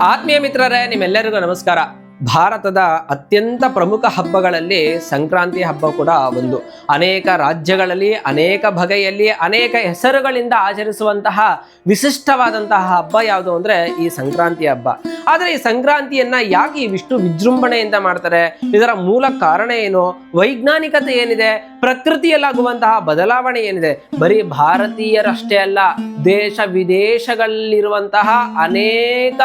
ಆತ್ಮೀಯ ಮಿತ್ರರೇ, ನಿಮ್ಮೆಲ್ಲರಿಗೂ ನಮಸ್ಕಾರ. ಭಾರತದ ಅತ್ಯಂತ ಪ್ರಮುಖ ಹಬ್ಬಗಳಲ್ಲಿ ಸಂಕ್ರಾಂತಿ ಹಬ್ಬ ಕೂಡ ಒಂದು. ಅನೇಕ ರಾಜ್ಯಗಳಲ್ಲಿ, ಅನೇಕ ಬಗೆಯಲ್ಲಿ, ಅನೇಕ ಹೆಸರುಗಳಿಂದ ಆಚರಿಸುವಂತಹ ವಿಶಿಷ್ಟವಾದಂತಹ ಹಬ್ಬ ಯಾವುದು ಅಂದ್ರೆ ಈ ಸಂಕ್ರಾಂತಿ ಹಬ್ಬ. ಆದರೆ ಈ ಸಂಕ್ರಾಂತಿಯನ್ನು ಯಾಕೆ ಈ ವಿಷ್ಣು ವಿಜೃಂಭಣೆಯಿಂದ ಮಾಡ್ತಾರೆ? ಇದರ ಮೂಲ ಕಾರಣ ಏನು? ವೈಜ್ಞಾನಿಕತೆ ಏನಿದೆ? ಪ್ರಕೃತಿಯಲ್ಲಾಗುವಂತಹ ಬದಲಾವಣೆ ಏನಿದೆ? ಬರೀ ಭಾರತೀಯರಷ್ಟೇ ಅಲ್ಲ, ದೇಶ ವಿದೇಶಗಳಲ್ಲಿರುವಂತಹ ಅನೇಕ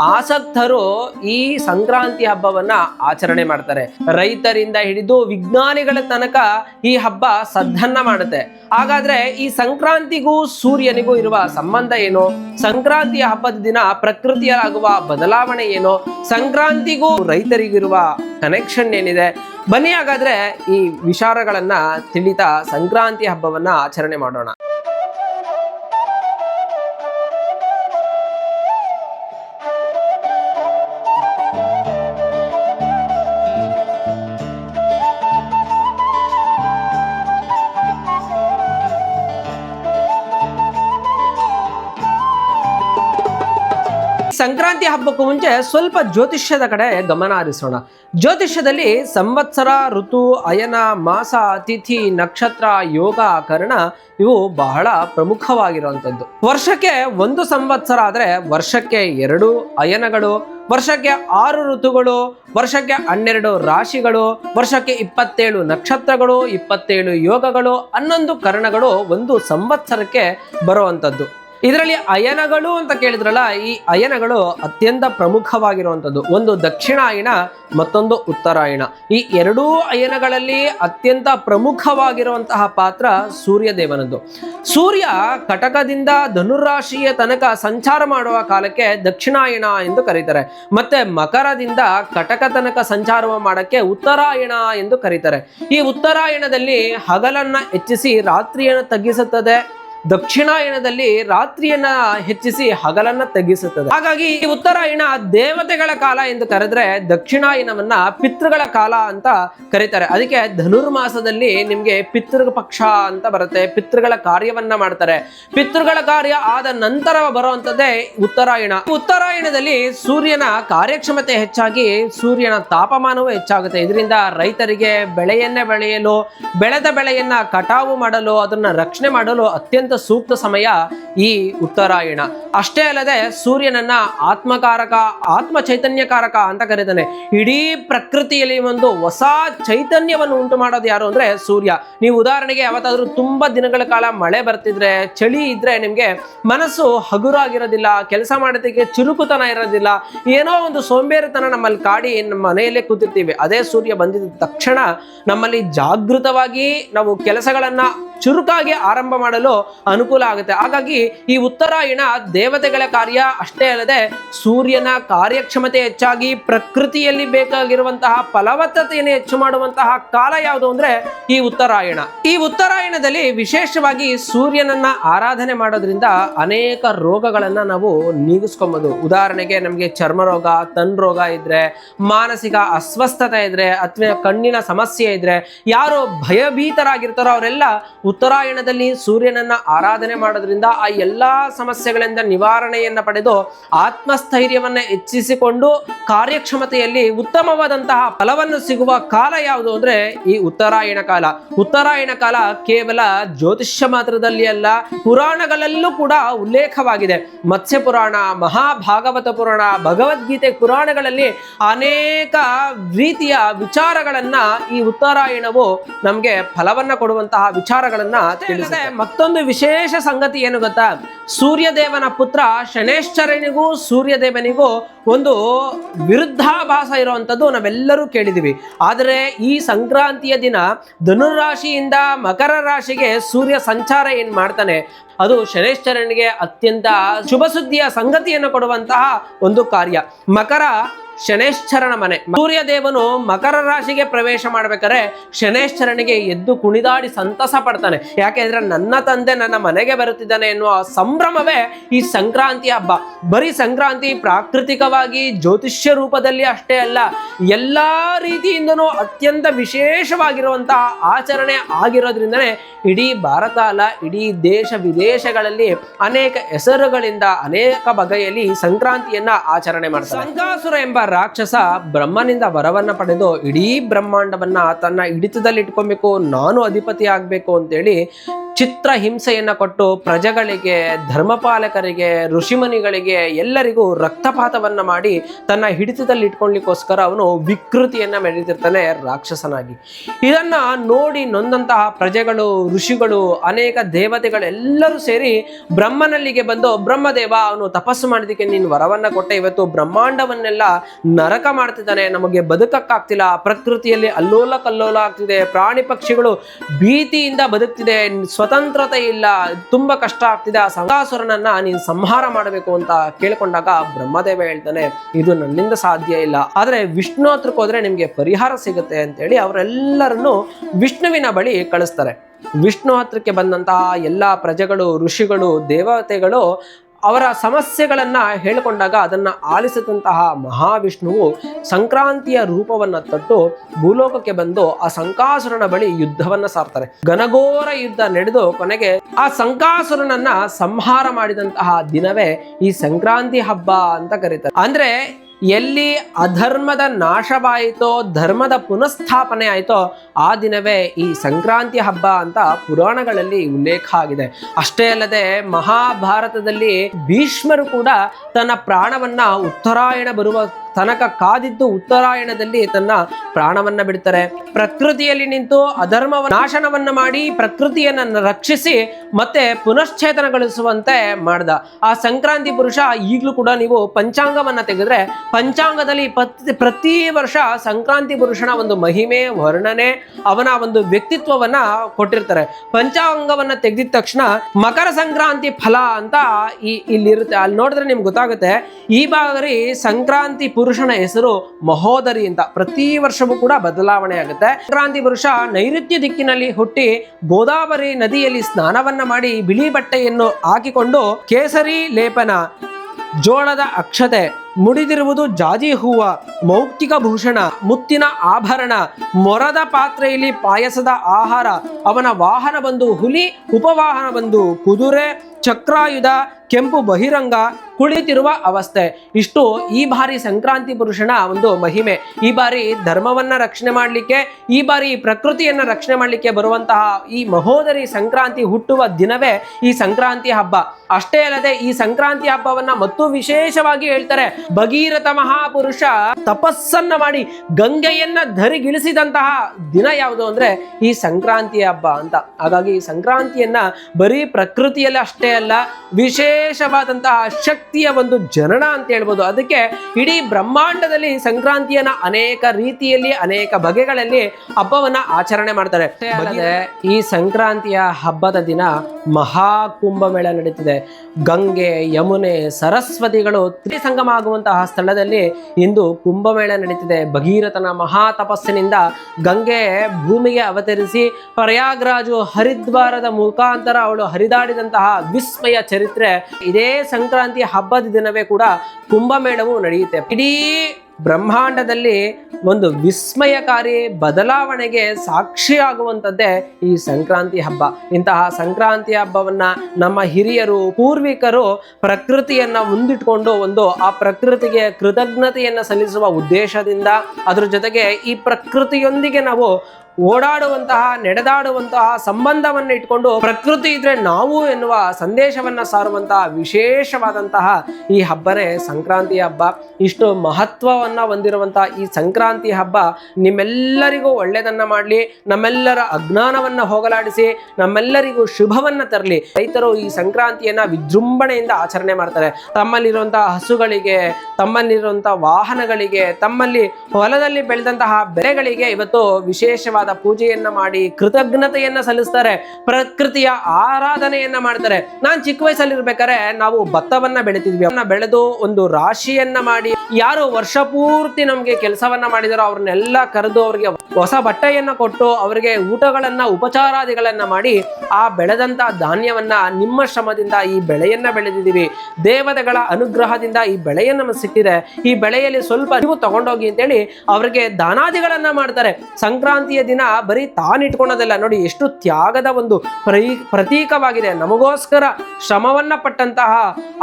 ಆಸಕ್ತರು ಈ ಸಂಕ್ರಾಂತಿ ಹಬ್ಬವನ್ನ ಆಚರಣೆ ಮಾಡ್ತಾರೆ. ರೈತರಿಂದ ಹಿಡಿದು ವಿಜ್ಞಾನಿಗಳ ತನಕ ಈ ಹಬ್ಬ ಸದ್ದನ್ನ ಮಾಡುತ್ತೆ. ಹಾಗಾದ್ರೆ ಈ ಸಂಕ್ರಾಂತಿಗೂ ಸೂರ್ಯನಿಗೂ ಇರುವ ಸಂಬಂಧ ಏನು? ಸಂಕ್ರಾಂತಿಯ ಹಬ್ಬದ ದಿನ ಪ್ರಕೃತಿಯಲ್ಲಾಗುವ ಬದಲಾವಣೆ ಏನು? ಸಂಕ್ರಾಂತಿಗೂ ರೈತರಿಗಿರುವ ಕನೆಕ್ಷನ್ ಏನಿದೆ? ಬನ್ನಿ ಹಾಗಾದ್ರೆ ಈ ವಿಚಾರಗಳನ್ನ ತಿಳಿತಾ ಸಂಕ್ರಾಂತಿ ಹಬ್ಬವನ್ನ ಆಚರಣೆ ಮಾಡೋಣ. ಸಂಕ್ರಾಂತಿ ಹಬ್ಬಕ್ಕೂ ಮುಂಚೆ ಸ್ವಲ್ಪ ಜ್ಯೋತಿಷ್ಯದ ಕಡೆ ಗಮನ ಹರಿಸೋಣ. ಜ್ಯೋತಿಷ್ಯದಲ್ಲಿ ಸಂವತ್ಸರ, ಋತು, ಅಯನ, ಮಾಸ, ತಿಥಿ, ನಕ್ಷತ್ರ, ಯೋಗ, ಕರ್ಣ ಇವು ಬಹಳ ಪ್ರಮುಖವಾಗಿರುವಂಥದ್ದು. ವರ್ಷಕ್ಕೆ ಒಂದು ಸಂವತ್ಸರ ಆದರೆ ವರ್ಷಕ್ಕೆ ಎರಡು ಅಯನಗಳು, ವರ್ಷಕ್ಕೆ ಆರು ಋತುಗಳು, ವರ್ಷಕ್ಕೆ ಹನ್ನೆರಡು ರಾಶಿಗಳು, ವರ್ಷಕ್ಕೆ ಇಪ್ಪತ್ತೇಳು ನಕ್ಷತ್ರಗಳು, ಇಪ್ಪತ್ತೇಳು ಯೋಗಗಳು, ಹನ್ನೊಂದು ಕರ್ಣಗಳು ಒಂದು ಸಂವತ್ಸರಕ್ಕೆ ಬರುವಂಥದ್ದು. ಇದರಲ್ಲಿ ಅಯನಗಳು ಅಂತ ಕೇಳಿದ್ರಲ್ಲ, ಈ ಅಯನಗಳು ಅತ್ಯಂತ ಪ್ರಮುಖವಾಗಿರುವಂಥದ್ದು. ಒಂದು ದಕ್ಷಿಣಾಯನ, ಮತ್ತೊಂದು ಉತ್ತರಾಯಣ. ಈ ಎರಡೂ ಅಯನಗಳಲ್ಲಿ ಅತ್ಯಂತ ಪ್ರಮುಖವಾಗಿರುವಂತಹ ಪಾತ್ರ ಸೂರ್ಯದೇವನದ್ದು. ಸೂರ್ಯ ಕಟಕದಿಂದ ಧನುರಾಶಿಯ ತನಕ ಸಂಚಾರ ಮಾಡುವ ಕಾಲಕ್ಕೆ ದಕ್ಷಿಣಾಯಣ ಎಂದು ಕರೀತಾರೆ. ಮತ್ತೆ ಮಕರದಿಂದ ಕಟಕ ತನಕ ಸಂಚಾರ ಮಾಡಕ್ಕೆ ಉತ್ತರಾಯಣ ಎಂದು ಕರೀತಾರೆ. ಈ ಉತ್ತರಾಯಣದಲ್ಲಿ ಹಗಲನ್ನ ಹೆಚ್ಚಿಸಿ ರಾತ್ರಿಯನ್ನು ತಗ್ಗಿಸುತ್ತದೆ. ದಕ್ಷಿಣಾಯಣದಲ್ಲಿ ರಾತ್ರಿಯನ್ನ ಹೆಚ್ಚಿಸಿ ಹಗಲನ್ನ ತಗ್ಗಿಸುತ್ತದೆ. ಹಾಗಾಗಿ ಉತ್ತರಾಯಣ ದೇವತೆಗಳ ಕಾಲ ಎಂದು ಕರೆದ್ರೆ ದಕ್ಷಿಣಾಯನವನ್ನ ಪಿತೃಗಳ ಕಾಲ ಅಂತ ಕರೀತಾರೆ. ಅದಕ್ಕೆ ಧನುರ್ಮಾಸದಲ್ಲಿ ನಿಮ್ಗೆ ಪಿತೃ ಪಕ್ಷ ಅಂತ ಬರುತ್ತೆ. ಪಿತೃಗಳ ಕಾರ್ಯವನ್ನ ಮಾಡ್ತಾರೆ. ಪಿತೃಗಳ ಕಾರ್ಯ ಆದ ನಂತರ ಬರುವಂತದ್ದೇ ಉತ್ತರಾಯಣ. ಉತ್ತರಾಯಣದಲ್ಲಿ ಸೂರ್ಯನ ಕಾರ್ಯಕ್ಷಮತೆ ಹೆಚ್ಚಾಗಿ ಸೂರ್ಯನ ತಾಪಮಾನವೂ ಹೆಚ್ಚಾಗುತ್ತೆ. ಇದರಿಂದ ರೈತರಿಗೆ ಬೆಳೆಯನ್ನೇ ಬೆಳೆಯಲು, ಬೆಳೆದ ಬೆಳೆಯನ್ನ ಕಟಾವು ಮಾಡಲು, ಅದನ್ನ ರಕ್ಷಣೆ ಮಾಡಲು ಅತ್ಯಂತ ಸೂಕ್ತ ಸಮಯ ಈ ಉತ್ತರಾಯಣ. ಅಷ್ಟೇ ಅಲ್ಲದೆ ಸೂರ್ಯನನ್ನ ಆತ್ಮಕಾರಕ ಆತ್ಮ ಚೈತನ್ಯಕಾರಕ ಅಂತ ಕರೀತಾನೆ. ಇಡೀ ಪ್ರಕೃತಿಯಲ್ಲಿ ಒಂದು ಹೊಸ ಚೈತನ್ಯವನ್ನು ಉಂಟು ಮಾಡೋದು ಯಾರು ಅಂದ್ರೆ ಸೂರ್ಯ. ನೀವು ಉದಾಹರಣೆಗೆ ಯಾವತ್ತಾದ್ರೂ ತುಂಬಾ ದಿನಗಳ ಕಾಲ ಮಳೆ ಬರ್ತಿದ್ರೆ, ಚಳಿ ಇದ್ರೆ ನಿಮ್ಗೆ ಮನಸ್ಸು ಹಗುರಾಗಿರೋದಿಲ್ಲ, ಕೆಲಸ ಮಾಡೋದಕ್ಕೆ ಚುರುಕುತನ ಇರೋದಿಲ್ಲ. ಏನೋ ಒಂದು ಸೋಂಬೇರಿತನ ನಮ್ಮಲ್ಲಿ ಕಾಡಿ ನಮ್ಮ ಮನೆಯಲ್ಲೇ ಕೂತಿರ್ತೀವಿ. ಅದೇ ಸೂರ್ಯ ಬಂದಿದ ತಕ್ಷಣ ನಮ್ಮಲ್ಲಿ ಜಾಗೃತವಾಗಿ ನಾವು ಕೆಲಸಗಳನ್ನ ಚುರುಕಾಗಿ ಆರಂಭ ಮಾಡಲು ಅನುಕೂಲ ಆಗುತ್ತೆ. ಹಾಗಾಗಿ ಈ ಉತ್ತರಾಯಣ ದೇವತೆಗಳ ಕಾರ್ಯ ಅಷ್ಟೇ ಅಲ್ಲದೆ ಸೂರ್ಯನ ಕಾರ್ಯಕ್ಷಮತೆ ಹೆಚ್ಚಾಗಿ ಪ್ರಕೃತಿಯಲ್ಲಿ ಬೇಕಾಗಿರುವಂತಹ ಫಲವತ್ತತೆಯನ್ನು ಹೆಚ್ಚು ಮಾಡುವಂತಹ ಕಾಲ ಯಾವುದು ಅಂದ್ರೆ ಈ ಉತ್ತರಾಯಣ. ಈ ಉತ್ತರಾಯಣದಲ್ಲಿ ವಿಶೇಷವಾಗಿ ಸೂರ್ಯನನ್ನ ಆರಾಧನೆ ಮಾಡೋದ್ರಿಂದ ಅನೇಕ ರೋಗಗಳನ್ನ ನಾವು ನೀಗಿಸ್ಕೊಬಹುದು ಉದಾಹರಣೆಗೆ ನಮಗೆ ಚರ್ಮ ರೋಗ, ತನ್ ರೋಗ ಇದ್ರೆ, ಮಾನಸಿಕ ಅಸ್ವಸ್ಥತೆ ಇದ್ರೆ, ಅಥವಾ ಕಣ್ಣಿನ ಸಮಸ್ಯೆ ಇದ್ರೆ, ಯಾರು ಭಯಭೀತರಾಗಿರ್ತಾರೋ ಅವರೆಲ್ಲ ಉತ್ತರಾಯಣದಲ್ಲಿ ಸೂರ್ಯನನ್ನ ಆರಾಧನೆ ಮಾಡೋದ್ರಿಂದ ಆ ಎಲ್ಲಾ ಸಮಸ್ಯೆಗಳಿಂದ ನಿವಾರಣೆಯನ್ನು ಪಡೆದು ಆತ್ಮಸ್ಥೈರ್ಯವನ್ನು ಹೆಚ್ಚಿಸಿಕೊಂಡು ಕಾರ್ಯಕ್ಷಮತೆಯಲ್ಲಿ ಉತ್ತಮವಾದಂತಹ ಫಲವನ್ನು ಸಿಗುವ ಕಾಲ ಯಾವುದು ಅಂದ್ರೆ ಈ ಉತ್ತರಾಯಣ ಕಾಲ. ಉತ್ತರಾಯಣ ಕಾಲ ಕೇವಲ ಜ್ಯೋತಿಷ್ಯ ಮಾತ್ರದಲ್ಲಿ ಅಲ್ಲ ಪುರಾಣಗಳಲ್ಲೂ ಕೂಡ ಉಲ್ಲೇಖವಾಗಿದೆ. ಮತ್ಸ್ಯ ಪುರಾಣ ಮಹಾಭಾಗವತ ಪುರಾಣ ಭಗವದ್ಗೀತೆ ಪುರಾಣಗಳಲ್ಲಿ ಅನೇಕ ರೀತಿಯ ವಿಚಾರಗಳನ್ನ ಈ ಉತ್ತರಾಯಣವು ನಮಗೆ ಫಲವನ್ನ ಕೊಡುವಂತಹ ವಿಚಾರಗಳನ್ನ ತಿಳಿಸಿದೆ ಮತ್ತೊಂದು ವಿಶೇಷ ಸಂಗತಿ ಏನು ಗೊತ್ತಾ? ಸೂರ್ಯದೇವನ ಪುತ್ರ ಶನೇಶ್ವರನಿಗೂ ಸೂರ್ಯದೇವನಿಗೂ ಒಂದು ವಿರುದ್ಧಾಭಾಸ ಇರುವಂಥದ್ದು ನಾವೆಲ್ಲರೂ ಕೇಳಿದ್ದೀವಿ. ಆದರೆ ಈ ಸಂಕ್ರಾಂತಿಯ ದಿನ ಧನುರಾಶಿಯಿಂದ ಮಕರ ರಾಶಿಗೆ ಸೂರ್ಯ ಸಂಚಾರ ಏನು ಮಾಡ್ತಾನೆ? ಅದು ಶನೇಶ್ವರನಿಗೆ ಅತ್ಯಂತ ಶುಭ ಸುದ್ದಿಯ ಸಂಗತಿಯನ್ನು ಕೊಡುವಂತಹ ಒಂದು ಕಾರ್ಯ. ಮಕರ ಶನೇಶ್ಚರನ ಮನೆ. ಸೂರ್ಯ ದೇವನು ಮಕರ ರಾಶಿಗೆ ಪ್ರವೇಶ ಮಾಡ್ಬೇಕಾದ್ರೆ ಶನೇಶ್ವರನಿಗೆ ಎದ್ದು ಕುಣಿದಾಡಿ ಸಂತಸ ಪಡ್ತಾನೆ. ಯಾಕೆಂದ್ರೆ ನನ್ನ ತಂದೆ ನನ್ನ ಮನೆಗೆ ಬರುತ್ತಿದ್ದಾನೆ ಎನ್ನುವ ಸಂಭ್ರಮವೇ ಈ ಸಂಕ್ರಾಂತಿ ಹಬ್ಬ. ಬರೀ ಸಂಕ್ರಾಂತಿ ಪ್ರಾಕೃತಿಕವಾಗಿ ಜ್ಯೋತಿಷ್ಯ ರೂಪದಲ್ಲಿ ಅಷ್ಟೇ ಅಲ್ಲ, ಎಲ್ಲಾ ರೀತಿಯಿಂದನೂ ಅತ್ಯಂತ ವಿಶೇಷವಾಗಿರುವಂತಹ ಆಚರಣೆ ಆಗಿರೋದ್ರಿಂದನೇ ಇಡೀ ಭಾರತ ಅಲ್ಲ, ಇಡೀ ದೇಶ ವಿದೇಶಗಳಲ್ಲಿ ಅನೇಕ ಹೆಸರುಗಳಿಂದ ಅನೇಕ ಬಗೆಯಲ್ಲಿ ಸಂಕ್ರಾಂತಿಯನ್ನ ಆಚರಣೆ ಮಾಡ್ತಾರೆ. ಸಂಕಾಸುರ ಎಂಬ ರಾಕ್ಷಸ ಬ್ರಹ್ಮನಿಂದ ವರವನ್ನು ಪಡೆದು ಇಡೀ ಬ್ರಹ್ಮಾಂಡವನ್ನ ತನ್ನ ಹಿಡಿತದಲ್ಲಿ ಇಟ್ಕೊಬೇಕು ನಾನು ಅಧಿಪತಿ ಆಗ್ಬೇಕು ಅಂತೇಳಿ ಚಿತ್ರ ಹಿಂಸೆಯನ್ನು ಕೊಟ್ಟು ಪ್ರಜೆಗಳಿಗೆ, ಧರ್ಮಪಾಲಕರಿಗೆ, ಋಷಿಮುನಿಗಳಿಗೆ ಎಲ್ಲರಿಗೂ ರಕ್ತಪಾತವನ್ನ ಮಾಡಿ ತನ್ನ ಹಿಡಿತದಲ್ಲಿ ಇಟ್ಕೊಳ್ಳಿಕ್ಕೋಸ್ಕರ ಅವನು ವಿಕೃತಿಯನ್ನ ಮೆರೆದಿರ್ತಾನೆ ರಾಕ್ಷಸನಾಗಿ. ಇದನ್ನ ನೋಡಿ ನೊಂದಂತಹ ಪ್ರಜೆಗಳು, ಋಷಿಗಳು, ಅನೇಕ ದೇವತೆಗಳೆಲ್ಲರೂ ಸೇರಿ ಬ್ರಹ್ಮನಲ್ಲಿಗೆ ಬಂದು, ಬ್ರಹ್ಮದೇವ, ಅವನು ತಪಸ್ಸು ಮಾಡಿದಕ್ಕೆ ನೀನು ವರವನ್ನ ಕೊಟ್ಟೆ, ಇವತ್ತು ಬ್ರಹ್ಮಾಂಡವನ್ನೆಲ್ಲ ನರಕ ಮಾಡ್ತಿದ್ದಾನೆ, ನಮಗೆ ಬದುಕಕ್ಕಾಗ್ತಿಲ್ಲ, ಪ್ರಕೃತಿಯಲ್ಲಿ ಅಲ್ಲೋಲ ಕಲ್ಲೋಲ ಆಗ್ತಿದೆ, ಪ್ರಾಣಿ ಪಕ್ಷಿಗಳು ಭೀತಿಯಿಂದ ಬದುಕ್ತಿದೆ ಸ್ವತಂತ್ರತೆ ಇಲ್ಲ, ತುಂಬಾ ಕಷ್ಟ ಆಗ್ತಿದೆ, ಆ ಸಂಗಾಸುರನನ್ನ ನೀನು ಸಂಹಾರ ಮಾಡಬೇಕು ಅಂತ ಕೇಳ್ಕೊಂಡಾಗ ಬ್ರಹ್ಮದೇವ ಹೇಳ್ತಾನೆ, ಇದು ನನ್ನಿಂದ ಸಾಧ್ಯ ಇಲ್ಲ. ಆದ್ರೆ ವಿಷ್ಣು ಹತ್ರಕ್ಕೆ ಹೋದ್ರೆ ನಿಮ್ಗೆ ಪರಿಹಾರ ಸಿಗುತ್ತೆ ಅಂತೇಳಿ ಅವರೆಲ್ಲರನ್ನು ವಿಷ್ಣುವಿನ ಬಳಿ ಕಳಿಸ್ತಾರೆ. ವಿಷ್ಣು ಹತ್ರಕ್ಕೆ ಬಂದಂತಹ ಎಲ್ಲ ಪ್ರಜೆಗಳು, ಋಷಿಗಳು, ದೇವತೆಗಳು ಅವರ ಸಮಸ್ಯೆಗಳನ್ನ ಹೇಳಿಕೊಂಡಾಗ ಅದನ್ನ ಆಲಿಸಿದಂತಹ ಮಹಾವಿಷ್ಣುವು ಸಂಕ್ರಾಂತಿಯ ರೂಪವನ್ನ ತಟ್ಟು ಭೂಲೋಕಕ್ಕೆ ಬಂದು ಆ ಸಂಕಾಸುರನ ಬಳಿ ಯುದ್ಧವನ್ನ ಸಾರ್ತಾರೆ. ಘನಘೋರ ಯುದ್ಧ ನಡೆದು ಕೊನೆಗೆ ಆ ಸಂಕಾಸುರನನ್ನ ಸಂಹಾರ ಮಾಡಿದಂತಹ ದಿನವೇ ಈ ಸಂಕ್ರಾಂತಿ ಹಬ್ಬ ಅಂತ ಕರೀತಾರೆ. ಅಂದ್ರೆ ಎಲ್ಲಿ ಅಧರ್ಮದ ನಾಶವಾಯಿತೋ, ಧರ್ಮದ ಪುನಃಸ್ಥಾಪನೆ ಆಯಿತೋ, ಆ ದಿನವೇ ಈ ಸಂಕ್ರಾಂತಿ ಹಬ್ಬ ಅಂತ ಪುರಾಣಗಳಲ್ಲಿ ಉಲ್ಲೇಖ ಆಗಿದೆ. ಅಷ್ಟೇ ಅಲ್ಲದೆ ಮಹಾಭಾರತದಲ್ಲಿ ಭೀಷ್ಮರು ಕೂಡ ತನ್ನ ಪ್ರಾಣವನ್ನ ಉತ್ತರಾಯಣ ಬರುವ ತನಕ ಕಾದಿದ್ದು ಉತ್ತರಾಯಣದಲ್ಲಿ ತನ್ನ ಪ್ರಾಣವನ್ನ ಬಿಡ್ತಾರೆ. ಪ್ರಕೃತಿಯಲ್ಲಿ ನಿಂತು ಅಧರ್ಮವ ನಾಶನವನ್ನ ಮಾಡಿ ಪ್ರಕೃತಿಯನ್ನ ರಕ್ಷಿಸಿ ಮತ್ತೆ ಪುನಶ್ಚೇತನಗೊಳಿಸುವಂತೆ ಮಾಡ್ದ. ಆ ಸಂಕ್ರಾಂತಿ ಪುರುಷ ಈಗಲೂ ಕೂಡ ನೀವು ಪಂಚಾಂಗವನ್ನ ತೆಗೆದ್ರೆ ಪಂಚಾಂಗದಲ್ಲಿ ಪ್ರತಿ ವರ್ಷ ಸಂಕ್ರಾಂತಿ ಪುರುಷನ ಒಂದು ಮಹಿಮೆ, ವರ್ಣನೆ, ಅವನ ಒಂದು ವ್ಯಕ್ತಿತ್ವವನ್ನ ಕೊಟ್ಟಿರ್ತಾರೆ. ಪಂಚಾಂಗವನ್ನ ತೆಗೆದಿದ ತಕ್ಷಣ ಮಕರ ಸಂಕ್ರಾಂತಿ ಫಲ ಅಂತ ಈ, ಇಲ್ಲಿರುತ್ತೆ. ಅಲ್ಲಿ ನೋಡಿದ್ರೆ ನಿಮ್ಗೆ ಗೊತ್ತಾಗುತ್ತೆ. ಈ ಬಾರಿ ಸಂಕ್ರಾಂತಿ ಪುರುಷನ ಹೆಸರು ಮಹೋದರಿ ಪ್ರತಿ ವರ್ಷವೂ ಕೂಡ ಬದಲಾವಣೆ ಆಗುತ್ತೆ. ಸಂಕ್ರಾಂತಿ ಪುರುಷ ನೈಋತ್ಯ ದಿಕ್ಕಿನಲ್ಲಿ ಹುಟ್ಟಿ ಗೋದಾವರಿ ನದಿಯಲ್ಲಿ ಸ್ನಾನವನ್ನ ಮಾಡಿ ಬಿಳಿ ಬಟ್ಟೆಯನ್ನು ಹಾಕಿಕೊಂಡು ಕೇಸರಿ ಲೇಪನ ಜೋಳದ ಅಕ್ಷತೆ ಮುಡಿದಿರುವುದು ಜಾಜಿ ಹೂವ, ಮೌಕ್ತಿಕ ಭೂಷಣ, ಮುತ್ತಿನ ಆಭರಣ, ಮೊರದ ಪಾತ್ರೆಯಲ್ಲಿ ಪಾಯಸದ ಆಹಾರ, ಅವನ ವಾಹನ ಬಂದು ಹುಲಿ, ಉಪವಾಹನ ಬಂದು ಕುದುರೆ, ಚಕ್ರಾಯುಧ, ಕೆಂಪು ಬಹಿರಂಗ ಕುಳಿತಿರುವ ಅವಸ್ಥೆ. ಇಷ್ಟು ಈ ಬಾರಿ ಸಂಕ್ರಾಂತಿ ಪುರುಷನ ಒಂದು ಮಹಿಮೆ. ಈ ಬಾರಿ ಧರ್ಮವನ್ನ ರಕ್ಷಣೆ ಮಾಡಲಿಕ್ಕೆ, ಈ ಬಾರಿ ಪ್ರಕೃತಿಯನ್ನ ರಕ್ಷಣೆ ಮಾಡಲಿಕ್ಕೆ ಬರುವಂತಹ ಈ ಮಹೋದರಿ ಸಂಕ್ರಾಂತಿ ಹುಟ್ಟುವ ದಿನವೇ ಈ ಸಂಕ್ರಾಂತಿ ಹಬ್ಬ. ಅಷ್ಟೇ ಅಲ್ಲದೆ ಈ ಸಂಕ್ರಾಂತಿ ಹಬ್ಬವನ್ನ ಮತ್ತೂ ವಿಶೇಷವಾಗಿ ಹೇಳ್ತಾರೆ. ಭಗೀರಥ ಮಹಾಪುರುಷ ತಪಸ್ಸನ್ನ ಮಾಡಿ ಗಂಗೆಯನ್ನ ಧರಿಗಿಳಿಸಿದಂತಹ ದಿನ ಯಾವುದು ಅಂದ್ರೆ ಈ ಸಂಕ್ರಾಂತಿ ಹಬ್ಬ ಅಂತ. ಹಾಗಾಗಿ ಈ ಸಂಕ್ರಾಂತಿಯನ್ನ ಬರೀ ಪ್ರಕೃತಿಯಲ್ಲಿ ಅಷ್ಟೇ ಅಲ್ಲ, ವಿಶೇಷವಾದಂತಹ ಶಕ್ತಿಯ ಒಂದು ಜನನ ಅಂತ ಹೇಳ್ಬೋದು. ಅದಕ್ಕೆ ಇಡೀ ಬ್ರಹ್ಮಾಂಡದಲ್ಲಿ ಸಂಕ್ರಾಂತಿಯನ್ನ ಅನೇಕ ರೀತಿಯಲ್ಲಿ, ಅನೇಕ ಬಗೆಗಳಲ್ಲಿ ಹಬ್ಬವನ್ನ ಆಚರಣೆ ಮಾಡ್ತಾರೆ. ಈ ಸಂಕ್ರಾಂತಿಯ ಹಬ್ಬದ ದಿನ ಮಹಾಕುಂಭ ಮೇಳ ನಡೀತಿದೆ. ಗಂಗೆ, ಯಮುನೆ, ಸರಸ್ವತಿಗಳು ತ್ರಿಸಂಗಮ ಆಗುವಂತಹ ಸ್ಥಳದಲ್ಲಿ ಇಂದು ಕುಂಭಮೇಳ ನಡೀತಿದೆ. ಭಗೀರಥನ ಮಹಾ ತಪಸ್ಸಿನಿಂದ ಗಂಗೆ ಭೂಮಿಗೆ ಅವತರಿಸಿ ಪ್ರಯಾಗ್ರಾಜು ಹರಿದ್ವಾರದ ಮುಖಾಂತರ ಅವಳು ಹರಿದಾಡಿದಂತಹ ವಿಸ್ಮಯ ಚರಿತ್ರೆ. ಇದೇ ಸಂಕ್ರಾಂತಿ ಹಬ್ಬದ ದಿನವೇ ಕೂಡ ಕುಂಭಮೇಳವು ನಡೆಯುತ್ತೆ. ಇಡೀ ಬ್ರಹ್ಮಾಂಡದಲ್ಲಿ ಒಂದು ವಿಸ್ಮಯಕಾರಿ ಬದಲಾವಣೆಗೆ ಸಾಕ್ಷಿಯಾಗುವಂಥದ್ದೇ ಈ ಸಂಕ್ರಾಂತಿ ಹಬ್ಬ. ಇಂತಹ ಸಂಕ್ರಾಂತಿ ಹಬ್ಬವನ್ನ ನಮ್ಮ ಹಿರಿಯರು, ಪೂರ್ವಿಕರು ಪ್ರಕೃತಿಯನ್ನ ಮುಂದಿಟ್ಕೊಂಡು ಒಂದು ಆ ಪ್ರಕೃತಿಗೆ ಕೃತಜ್ಞತೆಯನ್ನು ಸಲ್ಲಿಸುವ ಉದ್ದೇಶದಿಂದ ಅದ್ರ ಜೊತೆಗೆ ಈ ಪ್ರಕೃತಿಯೊಂದಿಗೆ ನಾವು ಓಡಾಡುವಂತಹ, ನಡೆದಾಡುವಂತಹ ಸಂಬಂಧವನ್ನು ಇಟ್ಕೊಂಡು ಪ್ರಕೃತಿ ಇದ್ರೆ ನಾವು ಎನ್ನುವ ಸಂದೇಶವನ್ನ ಸಾರುವಂತಹ ವಿಶೇಷವಾದಂತಹ ಈ ಹಬ್ಬನೇ ಸಂಕ್ರಾಂತಿ ಹಬ್ಬ. ಇಷ್ಟು ಮಹತ್ವವನ್ನ ಹೊಂದಿರುವಂತಹ ಈ ಸಂಕ್ರಾಂತಿ ಹಬ್ಬ ನಿಮ್ಮೆಲ್ಲರಿಗೂ ಒಳ್ಳೆಯದನ್ನ ಮಾಡಲಿ, ನಮ್ಮೆಲ್ಲರ ಅಜ್ಞಾನವನ್ನ ಹೋಗಲಾಡಿಸಿ, ನಮ್ಮೆಲ್ಲರಿಗೂ ಶುಭವನ್ನ ತರಲಿ. ರೈತರು ಈ ಸಂಕ್ರಾಂತಿಯನ್ನ ವಿಜೃಂಭಣೆಯಿಂದ ಆಚರಣೆ ಮಾಡ್ತಾರೆ. ತಮ್ಮಲ್ಲಿರುವಂತಹ ಹಸುಗಳಿಗೆ ತಮ್ಮಲ್ಲಿರುವಂತಹ ವಾಹನಗಳಿಗೆ, ತಮ್ಮಲ್ಲಿ ಹೊಲದಲ್ಲಿ ಬೆಳೆದಂತಹ ಬೆಳೆಗಳಿಗೆ ಇವತ್ತು ವಿಶೇಷವಾದ ವಿಶೇಷವಾದ ಪೂಜೆಯನ್ನ ಮಾಡಿ ಕೃತಜ್ಞತೆಯನ್ನ ಸಲ್ಲಿಸ್ತಾರೆ, ಪ್ರಕೃತಿಯ ಆರಾಧನೆಯನ್ನ ಮಾಡ್ತಾರೆ. ನಾನ್ ಚಿಕ್ಕ ವಯಸ್ಸಲ್ಲಿ ಇರ್ಬೇಕಾದ್ರೆ ನಾವು ಭತ್ತವನ್ನ ಬೆಳಿತಿದ್ವಿ. ಅವನ್ನ ಬೆಳೆದು ಒಂದು ರಾಶಿಯನ್ನ ಮಾಡಿ, ಯಾರು ವರ್ಷ ಪೂರ್ತಿ ನಮ್ಗೆ ಕೆಲಸವನ್ನ ಮಾಡಿದಾರೋ ಅವ್ರನ್ನೆಲ್ಲ ಕರೆದು ಅವ್ರಿಗೆ ಹೊಸ ಬಟ್ಟೆಯನ್ನ ಕೊಟ್ಟು ಅವರಿಗೆ ಊಟಗಳನ್ನ, ಉಪಚಾರಾದಿಗಳನ್ನ ಮಾಡಿ ಆ ಬೆಳೆದಂತ ಧಾನ್ಯವನ್ನ ನಿಮ್ಮ ಶ್ರಮದಿಂದ ಈ ಬೆಳೆಯನ್ನ ಬೆಳೆದಿದ್ದೀವಿ. ದೇವತೆಗಳ ಅನುಗ್ರಹದಿಂದ ಈ ಬೆಳೆಯನ್ನು ಸಿಕ್ಕಿದೆ. ಈ ಬೆಳೆಯಲ್ಲಿ ಸ್ವಲ್ಪ ನೀವು ತಗೊಂಡೋಗಿ ಅಂತೇಳಿ ಅವರಿಗೆ ದಾನಾದಿಗಳನ್ನ ಮಾಡ್ತಾರೆ. ಸಂಕ್ರಾಂತಿಯ ದಿನ ಬರೀ ತಾನಿಟ್ಕೊಳೋದಲ್ಲ ನೋಡಿ ಎಷ್ಟು ತ್ಯಾಗದ ಒಂದು ಪ್ರೈ, ಪ್ರತೀಕವಾಗಿದೆ. ನಮಗೋಸ್ಕರ ಶ್ರಮವನ್ನು ಪಟ್ಟಂತಹ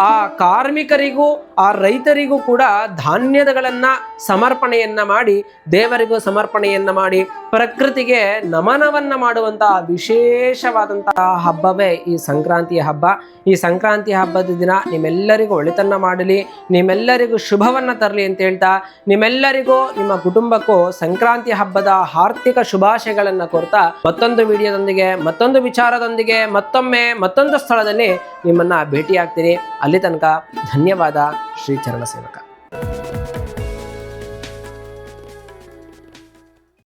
ಆ ಕಾರ್ಮಿಕರಿಗೂ, ಆ ರೈತರಿಗೂ ಕೂಡ ಧಾನ್ಯದಗಳನ್ನ ಸಮರ್ಪಣೆಯನ್ನ ಮಾಡಿ, ದೇವರಿಗೂ ಸಮರ್ಪಣೆಯನ್ನ ಮಾಡಿ, ಪ್ರಕೃತಿಗೆ ನಮನವನ್ನ ಮಾಡುವಂತಹ ವಿಶೇಷವಾದಂತಹ ಹಬ್ಬವೇ ಈ ಸಂಕ್ರಾಂತಿಯ ಹಬ್ಬ. ಈ ಸಂಕ್ರಾಂತಿ ಹಬ್ಬದ ದಿನ ನಿಮ್ಮೆಲ್ಲರಿಗೂ ಒಳಿತನ್ನ ಮಾಡಲಿ, ನಿಮ್ಮೆಲ್ಲರಿಗೂ ಶುಭವನ್ನ ತರಲಿ ಅಂತ ಹೇಳ್ತಾ, ನಿಮ್ಮೆಲ್ಲರಿಗೂ ನಿಮ್ಮ ಕುಟುಂಬಕ್ಕೂ ಸಂಕ್ರಾಂತಿ ಹಬ್ಬದ ಆರ್ಥಿಕ ಶುಭಾಶಯಗಳನ್ನ ಕೊರ್ತಾ ಮತ್ತೊಂದು ವಿಡಿಯೋದೊಂದಿಗೆ, ಮತ್ತೊಂದು ವಿಚಾರದೊಂದಿಗೆ, ಮತ್ತೊಮ್ಮೆ ಮತ್ತೊಂದು ಸ್ಥಳದಲ್ಲಿ ನಿಮ್ಮನ್ನ ಭೇಟಿಯಾಗ್ತೀನಿ. ಅಲ್ಲಿ ತನಕ ಧನ್ಯವಾದ. ಶ್ರೀ ಚರಣ ಸೇವಕ.